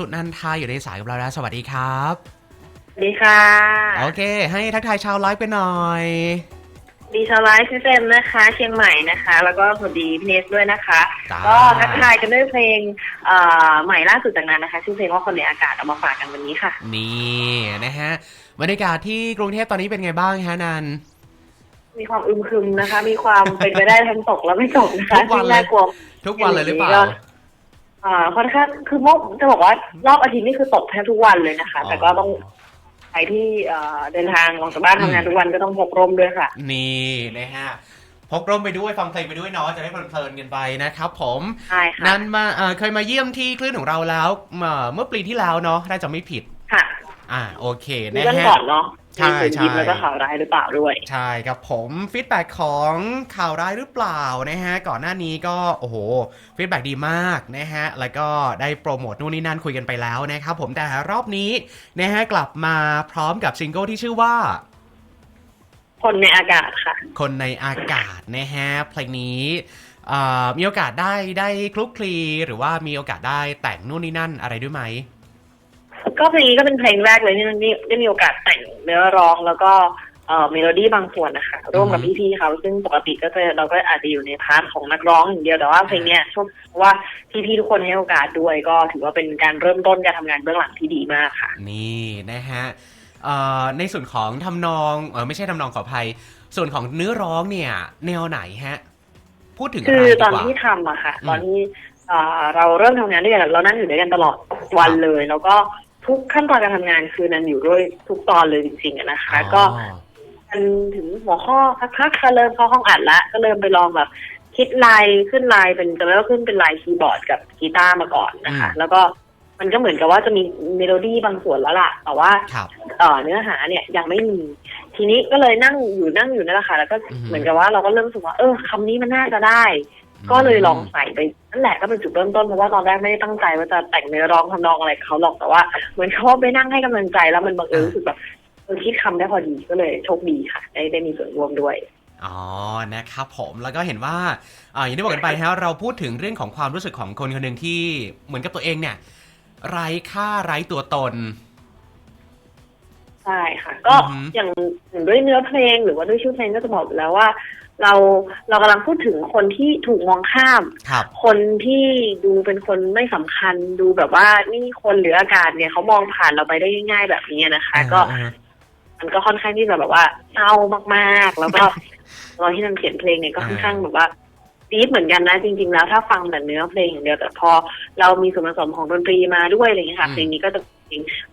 สุนันทาอยู่ในสายกับเราแล้วสวัสดีครับสวัสดีค่ะ โอเค ให้ทักทายชาวไลฟ์ไปหน่อย ดีชาวไลฟ์พี่เฟรมนะคะ เชียงใหม่นะคะ แล้วก็สวัสดีพี่เนสด้วยนะคะจ้าก็ทักทายกันด้วยเพลงเอ่อใหม่ล่าสุดจากนั้นนะคะ ชื่อเพลงว่าคนในอากาศเอามาฝากกันวันนี้ค่ะ นี่นะฮะบรรยากาศที่กรุงเทพตอนนี้เป็นไงบ้างฮะนันมีความอึมครึมนะคะ มีความเป็นไปได้ทั้งตกและไม่ตกนะคะทุกวันเลยซึ่งน่ากลัวทุกวันเลยหรือเปล่าก็ อ่าค่อนข้างคือเมื่อจะบอกว่ารอบอาทิตย์นี่คือตกแทบทุกวันเลยนะคะอ๋อแต่ก็ต้องใครที่เอ่อเดินทางออกจากบ้านทำงานทุกวันก็ต้องพกร่มด้วยค่ะ นี่นะฮะพกร่มไปด้วยฟังเพลงไปด้วยเนาะจะได้เพลินๆกันไปนะครับผมใช่ค่ะ นันมาเอ่อเคยมาเยี่ยมที่คลื่นของเราแล้วเมื่อเมื่อปีที่แล้วเนาะน่าจะไม่ผิดค่ะ อ่าโอเคมีนะเรื่องฮะก่อนเนาะใช่มีสื่อใช่ยิปแล้วก็ข่าวร้ายหรือเปล่าด้วย ใช่ครับผมฟีดแบ็กของข่าวร้ายหรือเปล่านะฮะก่อนหน้านี้ก็โอ้โหฟีดแบ็กดีมากนะฮะแล้วก็ได้โปรโมทนู่นนี่นั่นคุยกันไปแล้วนะครับผมแต่รอบนี้นะฮะกลับมาพร้อมกับซิงเกิลที่ชื่อว่าคนในอากาศค่ะ คนในอากาศนะฮะเพลงนี้เอ่อมีโอกาสได้ได้คลุกคลีหรือว่ามีโอกาสได้แต่งนู่นนี่นั่นอะไรด้วยไหม ก็เพลงนี้ก็เป็นเพลงแรกเลยที่ได้ได้มีโอกาสแต่งเนื้อร้องแล้วก็เอ่อเมโลดี้บางส่วนนะคะ ร่วมกับพี่ๆเขาซึ่งปกติก็จะเราก็อาจจะอยู่ในพาร์ทของนักร้องอย่างเดียวแต่ว่าเพลงเนี้ยชมเพราะว่าพี่ๆทุกคนให้โอกาสด้วยก็ถือว่าเป็นการเริ่มต้นการทำงานเบื้องหลังที่ดีมากค่ะ นี่นะฮะเอ่อในส่วนของทำนองเออไม่ใช่ทำนองขออภัย ส่วนของเนื้อร้องเนี่ย แนวไหนฮะ พูดถึงคืออะไรตดีอนกว่าที่ทำอะค่ะอืมตอนที่เอ่อเราเริ่มทำงานด้วยกันเรานั่งอยู่ด้วยกันตลอดวันเลย แล้วก็ ทุกขั้นตอนการทำงานคือนันอยู่ด้วยทุกตอนเลยจริงๆอะนะคะ ก็อ๋อมันถึงหัวข้อพักๆก็เริ่มเข้าห้องอัดละ ก็เริ่มไปลองแบบ คิดลายขึ้นลายเป็นจะเริ่มขึ้นเป็นลายคีย์บอร์ดกับกีตาร์มาก่อนนะคะ แล้วก็มันก็เหมือนกับว่าจะมีเมโลดี้บางส่วนแล้วล่ะ แต่ว่าครับเอ่อเนื้อหาเนี่ยยังไม่มี ทีนี้ก็เลยนั่งอยู่นั่งอยู่นั่นแหละค่ะ แล้วก็อือฮึเหมือนกับว่าเราก็เริ่มรู้สึกว่า เออคำนี้มันน่าจะได้ ก็เลยลองใส่ไปนั่นแหละก็เป็นจุดเริ่มต้นเพราะว่าตอนแรกไม่ได้ตั้งใจว่าจะแต่งเนื้อร้องทำนองอะไรกับเขาหรอกแต่ว่าเหมือนเขาไปนั่งให้กำลังใจแล้วมันบังเอิญรู้สึกแบบเออคิดคำได้พอดีก็เลยโชคดีค่ะ ได้ได้มีส่วนร่วมด้วย อ๋อ นะครับผมแล้วก็เห็นว่าอ่าอย่างที่บอกกันไปฮะเราพูดถึงเรื่องของความรู้สึกของคนคนหนึ่งที่เหมือนกับตัวเองเนี่ย ไร้ค่าไร้ตัวตน ใช่ค่ะ ก็อือฮึอย่างอย่างด้วยเนื้อเพลงหรือว่าด้วยชื่อเพลงก็จะบอกอยู่แล้วว่า เราเรากำลังพูดถึงคนที่ถูกมองข้าม ครับ คนที่ดูเป็นคนไม่สำคัญดูแบบว่านี่คนหรืออากาศเนี่ยเขามองผ่านเราไปได้ง่ายๆแบบนี้นะคะ ก็อ่าฮะมันก็ค่อนข้างที่จะแบบว่าเศร้ามากๆ แล้วก็ ตอนที่นันเขียนเพลงเนี่ยก็ค่อนข้างแบบว่าดีฟเหมือนกันนะ จริง ๆ แล้วถ้าฟังแต่เนื้อเพลงอย่างเดียวแต่พอเรามีส่วนผสมของดนตรีมาด้วยอะไรอย่างเงี้ยค่ะอืม เพลงนี้ก็จะ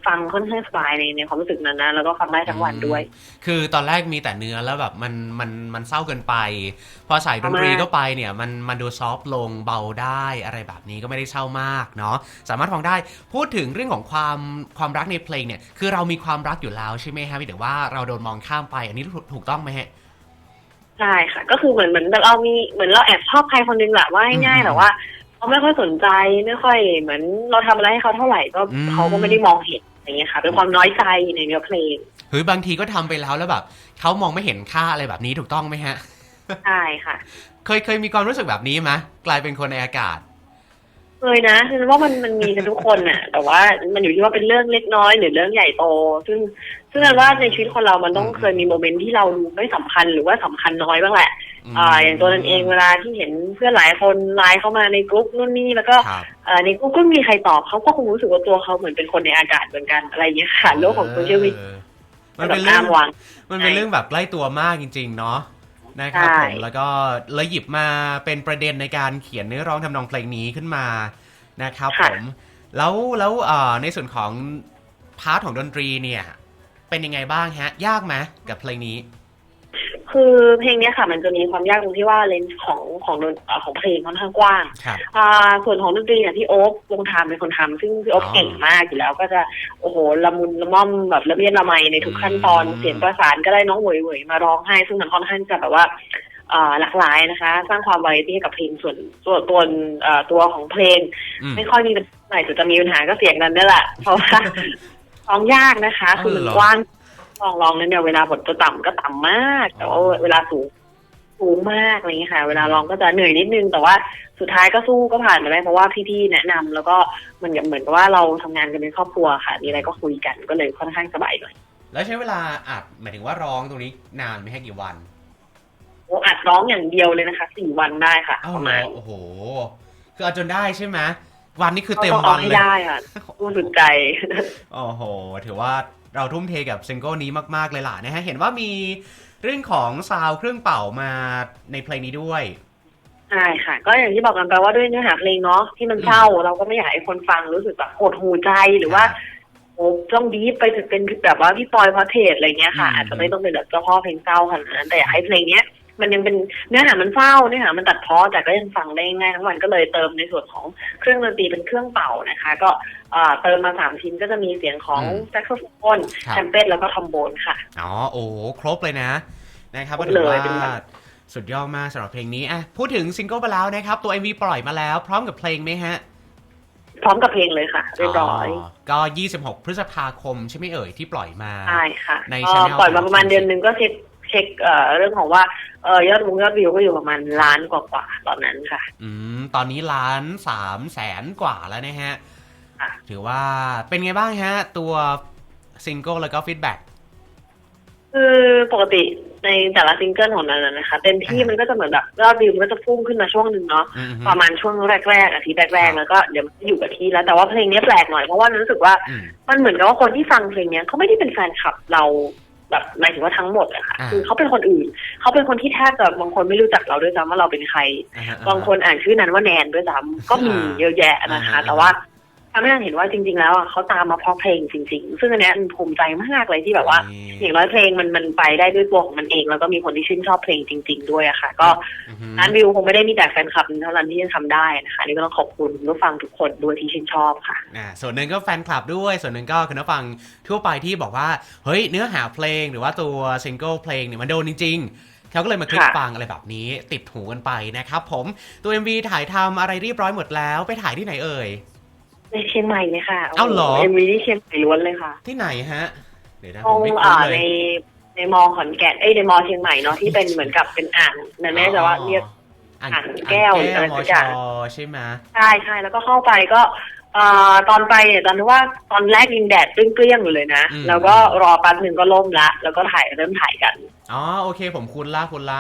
ฟังค่อนข้างสบายในในความรู้สึกนั้นนะ แล้วก็ฟังได้ทั้งวันด้วย คือตอนแรกมีแต่เนื้อแล้วแบบมันมันมันเศร้าเกินไป พอใส่ดนตรีมากเข้าไปเนี่ยมันมันดูซอฟต์ลงเบาได้อะไรแบบนี้ก็ไม่ได้เศร้ามากเนาะสามารถฟังได้พูดถึงเรื่องของความความรักในเพลงเนี่ยคือเรามีความรักอยู่แล้วใช่ไหมฮะพี่แต่ว่าเราโดนมองข้ามไป อันนี้ถูกถูกต้องไหมฮะใช่ค่ะ ก็คือเหมือนเหมือนเรามีเหมือนเราแอบชอบใครคนหนึงแหละว่าง่ายอืมๆแต่ว่า เขาไม่ค่อยสนใจไม่ค่อยเหมือน เราทำอะไรให้เขาเท่าไหร่ก็อืม เขาก็ไม่ได้มองเห็นอย่างเงี้ยค่ะ เป็นความน้อยใจในเนื้อเพลงเฮ้ยบางทีก็ทำไปแล้วแล้วแบบเขามองไม่เห็นค่าอะไรแบบนี้ถูกต้องไหมฮะ ใช่ค่ะ เคยเคยมีความรู้สึกแบบนี้ไหมกลายเป็นคนในอากาศ เคยนะคือว่ามันมันมีกันทุกคนน่ะ แต่ว่ามันอยู่ที่ว่าเป็นเรื่องเล็กน้อยหรือเรื่องใหญ่โต ซึ่งซึ่งอันว่าในชีวิตคนเรามันต้องอืม เคยมีโมเมนต์ที่เราดูไม่สำคัญหรือว่าสำคัญน้อยบ้างแหละ อ่าอย่างตัวนั้นเองเวลาที่เห็นเพื่อนหลายคนไลน์เข้ามาในกลุ่มนู่นนี่แล้วก็ครับเอ่อในกลุ่มก็มีใครตอบเขาก็คงรู้สึกว่าตัวเขาเหมือนเป็นคนในอากาศเหมือนกันอะไรอย่างเงี้ยค่ะโลกของโซเชียลมีเดียออมันเป็นเรื่องแบบวางมันเป็นเรื่องแบบใกล้ตัวมากจริง ๆ เนาะนะครับใช่ผมแล้วก็เลยหยิบมาเป็นประเด็นในการเขียนเนื้อร้องทำนองเพลงนี้ขึ้นมานะครับผมแล้วแล้วเอ่อในส่วนของพาร์ทของดนตรีเนี่ย เป็นยังไงบ้างฮะ ยากไหมกับเพลงนี้ คือเพลงเนี้ยค่ะ มันจะมีความยากตรงที่ว่าเลนส์ของของดนเอ่อของเพลงค่อนข้างกว้างครับอ่าส่วนของดนตรีเนี่ยพี่โอ๊ควงทามเป็นคนทำซึ่งพี่โอ๊คอ๋อเก่งมากอยู่แล้วก็จะโอ้โหละมุนละม่อมแบบละเมียดละไมในทุกขั้นตอนอืมเสียงประสานก็ได้น้องเหวยเหวยๆมาร้องให้ ซึ่งมันค่อนข้างจะแบบว่าอ่าหลากหลายนะคะ สร้างความวาไรตี้ให้กับเพลงส่วนส่วนตัวเอ่อตัวของเพลงอืมไม่ค่อยมีปัญหาไหนแต่จะมีปัญหาก็เสียงนั้นนี่แหละเพราะว่าร้องยากนะคะ คือมันอ๋อเหรอกว้าง ลองร้องนั้นเนี่ยเวลาบทตัวต่ำก็ต่ำมาก แต่ว่าอ๋อเวลาสูงสูงมากอะไรเงี้ยค่ะ เวลาร้องก็จะเหนื่อยนิดนึง แต่ว่าสุดท้ายก็สู้ก็ผ่านมาได้เพราะว่าพี่ๆแนะนำแล้วก็เหมือนกับเหมือนกับว่าเราทำงานกันเป็นครอบครัวค่ะ มีอะไรก็คุยกันก็เลยค่อนข้างสบายหน่อยแล้วใช้เวลาอัดหมายถึงว่าร้องตรงนี้นานไหมฮะกี่วันโอ้อัดร้องอย่างเดียวเลยนะคะสี่วันได้ค่ะอ้าปวระเหรมาอณโอ้โหคือเอาจนได้ใช่ไหม วันนี้คือเต็มก็วัเอานให้เลยได้ค่ะพูดสุดใจโอ้โห ถือว่าเราทุ่มเทกับซิงเกิลนี้มากๆเลยล่ะนะฮะ เห็นว่ามีเรื่องของซาวด์เครื่องเป่ามาในเพลงนี้ด้วยใช่ค่ะ ก็อย่างที่บอกกันไปว่าด้วยเนื้อหาเพลงเนาะที่มันเศร้าเราก็ไม่อยากให้คนฟังรู้สึกแบบหดหูใจหรือว่าโอ้ต้องดีฟไปถึงเป็นแบบว่าพี่ปอยพอเทสอะไรเงี้ยค่ะอืมอาจจะไม่ต้องเป็นแบบเจ้าพ่อเพลงเศร้าขนาดนั้นแต่อยากให้เพลงเนี้ย มันยังเป็นเนื้อหามันเศร้าเนื้อหามันตัดเพ้อแต่ก็ยังฟังได้ง่ายทั้งวันก็เลยเติมในส่วนของเครื่องดนตรีเป็นเครื่องเป่านะคะ ก็เอ่อเติมมาสามชิ้นก็จะมีเสียงของอืมแซกโซโฟนครับแทมเปตแล้วก็ทอมโบนค่ะอ๋อโอ้โหครบเลยนะนะครับครก็บถือเลยว่าเป็นแบบสุดยอดมากสำหรับเพลงนี้อะพูดถึงซิงเกิลไปแล้วนะครับ ตัว MV ปล่อยมาแล้ว พร้อมกับเพลงไหมฮะ พร้อมกับเพลงเลยค่ะ เรียบร้อย ก็ 26 พฤษภาคมใช่ไหมเอ่ยที่ปล่อยมา ใช่ค่ะในก็ channel ปล่อยมาประมาณของเดือนหนึ่งก็เช็ค เช็คเอ่อเรื่องของว่าเอ่อยอดวงยอดวิวก็อยู่ประมาณล้านกว่าๆตอนนั้นค่ะ อืมตอนนี้ล้านสามแสนกว่าแล้วนะฮะ ค่ะ ถือว่าเป็นไงบ้างฮะ ตัวซิงเกิลแล้วก็ฟีดแบ็ก คือปกติในแต่ละซิงเกิลของนั้นนะนะคะ เต็มที่อ่ามั มันก็จะเหมือนแบบยอดวิวมันก็จะพุ่งขึ้นมาช่วงหนึ่งเนาะ อืมประมาณช่วงแรกๆอาทิตย์แรกครับๆแล้วก็เดี๋ยวมันจะอยู่กับที่แล้วแต่ว่าเพลงนี้แปลกหน่อยเพราะว่ารู้สึกว่าอืม มันเหมือนกับว่าคนที่ฟังเพลงเนี้ยเขาไม่ได้เป็นแฟนคลับเรา แบบหมายถึงว่าทั้งหมดอะค่ะอ่าคือเขาเป็นคนอื่น เขาเป็นคนที่แทบจะบางคนไม่รู้จักเราด้วยซ้ำว่าเราเป็นใครอ่ฮะบางคนอ่านชื่อนั้นว่าแนนด้วยซ้ำก็มีอ่าเยอะแยะนะคะอ่าแต่ว่า ทำให้เราเห็นว่าจริง ๆ แล้วอะเขาตามมาเพราะเพลงจริง ๆ ซึ่งอันเนี้ยมันภูมิใจมากเลยที่แบบว่า อย่างน้อยเพลงมันมันไปได้ด้วยตัวของมันเอง แล้วก็มีคนที่ชื่นชอบเพลงจริง ๆ ด้วยอะค่ะ ก็อือฮึร้านวิวคงไม่ได้มีแต่แฟนคลับเท่านั้นที่จะทำได้นะคะนี่ก็ต้องขอบคุณผู้ฟังทุกคนด้วยที่ชื่นชอบค่ะอ่าส่วนหนึ่งก็แฟนคลับด้วย ส่วนหนึ่งก็คุณผู้ฟังทั่วไปที่บอกว่าเฮ้ยเนื้อหาเพลงหรือว่าตัวซิงเกิลเพลงเนี่ยมันโดนจริง ๆเขาก็เลยมาคลิกค่ะฟังอะไรแบบนี้ติดหูกันไปนะครับผมตัว MV ถ่ายทำอะไรเรียบร้อยหมดแล้วไปถ่ายที่ไหนเอ่ย ในเชียงใหม่เลยค่ะเอ้าเหรอ เอ็มวีที่เชียงใหม่ล้วนเลยค่ะที่ไหนฮะ เดี๋ยวนะตผรมงไม่อ่าคุ้นเลในยในมอขอนแก่นเอ้ยในมอเชียงใหม่เนาะที่เป็นเหมือนกับเป็นอ่างนั่นแม่จะว่าเรียก อ่างอ่างแก้วหรืออะไรมสัอกชอย่างใช่ไหมใช่ใช่แล้วก็เข้าไปก็เอ่อตอนไปเนี่ยตอนที่ว่าตอนแรกยิงแดดเปรี้ยงๆอยู่เลยนะ แล้วก็รอแป๊บหนึ่งก็ล่มละ แล้วก็ถ่ายเริ่มถ่ายกัน อ๋อโอเคผมคุ้นละคุ้นละ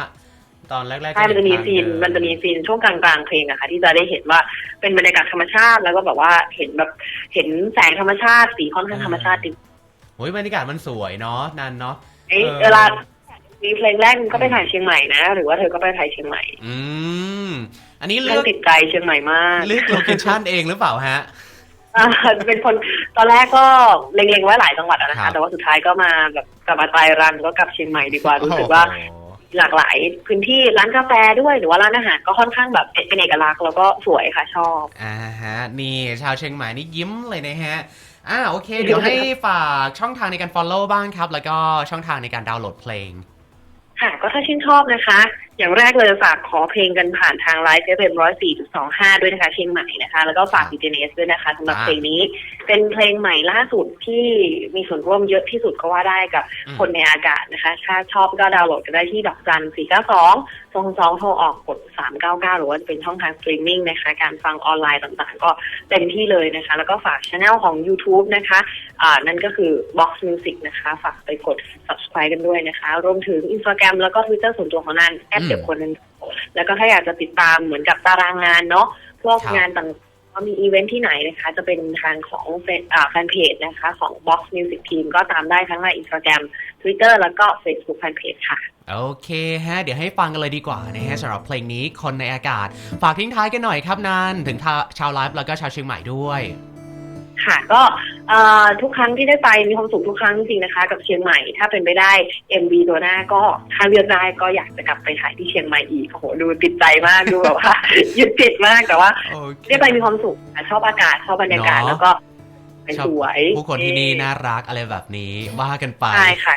ตอนแรกๆใช่มันจะมีเห็ซีนทางเดิมันจะมีซีนช่วงกลางๆเพลงอะค่ะที่จะได้เห็นว่าเป็นบรรยากาศธรรมชาติแล้วก็แบบว่าเห็นแบบเห็นแสงธรรมชาติสีค่อนข้างธรรมชาติจริงโอ้ยบรรยากาศมันสวยเนาะนันเนาะเอ้ยเออเวลามีเพลงแรกก็ไปถ่ายเชียงใหม่นะ หรือว่าเธอก็ไปถ่ายเชียงใหม่ อืม อันนี้เรื่เลือองกติดใจเชียงใหม่มากเลือกโลเคชั่นเองหรือเปล่าฮะอ่าเป็นคนตอนแรกก็เล็งๆไว้หลายจังหวัดอะนะครัคะบแต่ว่าสุดท้ายก็มาแบบกลับมาตายรันก็กลับเชียงใหม่ดีกว่ารู้สึกว่าโอ้โหหลากหลายพื้นที่ร้านกาแฟด้วยหรือว่าร้านอาหารก็ค่อนข้างแบบเป็นเอกลักษณ์แล้วก็สวยค่ะชอบอ่าฮะนี่ชาวเชียงใหม่นี่ยิ้มเลยนะฮะอ่าโอเค เดี๋ยวให้ฝากช่องทางในการ follow บ้างครับ แล้วก็ช่องทางในการดาวน์โหลดเพลง ค่ะ ก็ถ้าชื่นชอบนะคะ อย่างแรกเลยฝากขอเพลงกันผ่านทางไลฟ์เฟซร้อยสี่จุดสองห้าด้วยนะคะเชียงใหม่นะคะ แล้วก็ฝากครับดีเจเนสด้วยนะคะสำหรับอ่าเพลงนี้ เป็นเพลงใหม่ล่าสุดที่มีส่วนร่วมเยอะที่สุดก็ว่าได้กับอืมคนในอากาศนะคะ ถ้าชอบก็ดาวน์โหลดกันได้ที่ดอกจันสี่เก้าสองสองสองโทรออกกดสามเก้าเก้าหรือว่าจะเป็นช่องทางสตรีมมิ่งนะคะ การฟังออนไลน์ต่างๆ ก็เต็มที่เลยนะคะ แล้วก็ฝากช anel ของ YouTube นะคะ อ่านั่นก็คือ Box Music นะคะ ฝากไปกด subscribe กันด้วยนะคะ รวมถึง Instagram แล้วก็ Twitter ส่วนตัวของนันแอดอืมเดี๋ยวคนนึงแล้วก็ถ้าอยากจะติดตามเหมือนกับตารางงานเนาะพวกครับงานต่างๆว่ามีอีเวนท์ที่ไหนนะคะ จะเป็นทางของแฟนอ่าแฟนเพจนะคะ ของ Box Music Team ก็ตามได้ทั้งใน Instagram Twitter แล้วก็ Facebook Fanpage ค่ะ โอเคฮะ เดี๋ยวให้ฟังกันเลยดีกว่านะฮะสำหรับเพลงนี้คนในอากาศ ฝากทิ้งท้ายกันหน่อยครับนันถึงชาวไลฟ์แล้วก็ชาวเชียงใหม่ด้วย ค่ะ ก็เอ่อทุกครั้งที่ได้ไปมีความสุขทุกครั้งจริงๆนะคะ กับเชียงใหม่ถ้าเป็นไปได้ MV ตัวหน้าก็ถ้าเลือกได้ก็อยากจะกลับไปถ่ายที่เชียงใหม่อีกโอ้โหดูติดใจมากดูแบบว่ายึดติดมากแต่ว่าโอเคได้ไปมีความสุขค่ะชอบอากาศชอบบรรยากาศเนอะแล้วก็ไปชอบสวยผู้คนที่นี่น่ารักอะไรแบบนี้ว่ากันไปใช่ค่ะ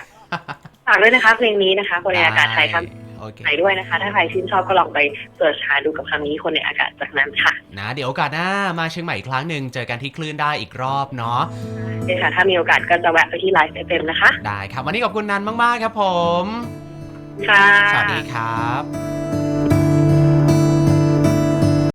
ฝากด้วยนะคะเพลงนี้นะคะคนในอากาศไทยทโอเคำ ไหนด้วยนะคะ ถ้าใครชื่นชอบก็ลองไปเสิร์ชหาดูกับคำนี้คนในอากาศจากนั้นค่ะ นะ เดี๋ยวโอกาสหน้ามาเชียงใหม่อีกครั้งหนึ่งเจอกันที่คลื่นได้อีกรอบเนาะนี่ค่ะ ถ้ามีโอกาสก็จะแวะไปที่ไลฟ์เต็มนะคะ ได้ครับ วันนี้ขอบคุณนันมาก ๆ ครับผม ค่ะ สวัสดีครับ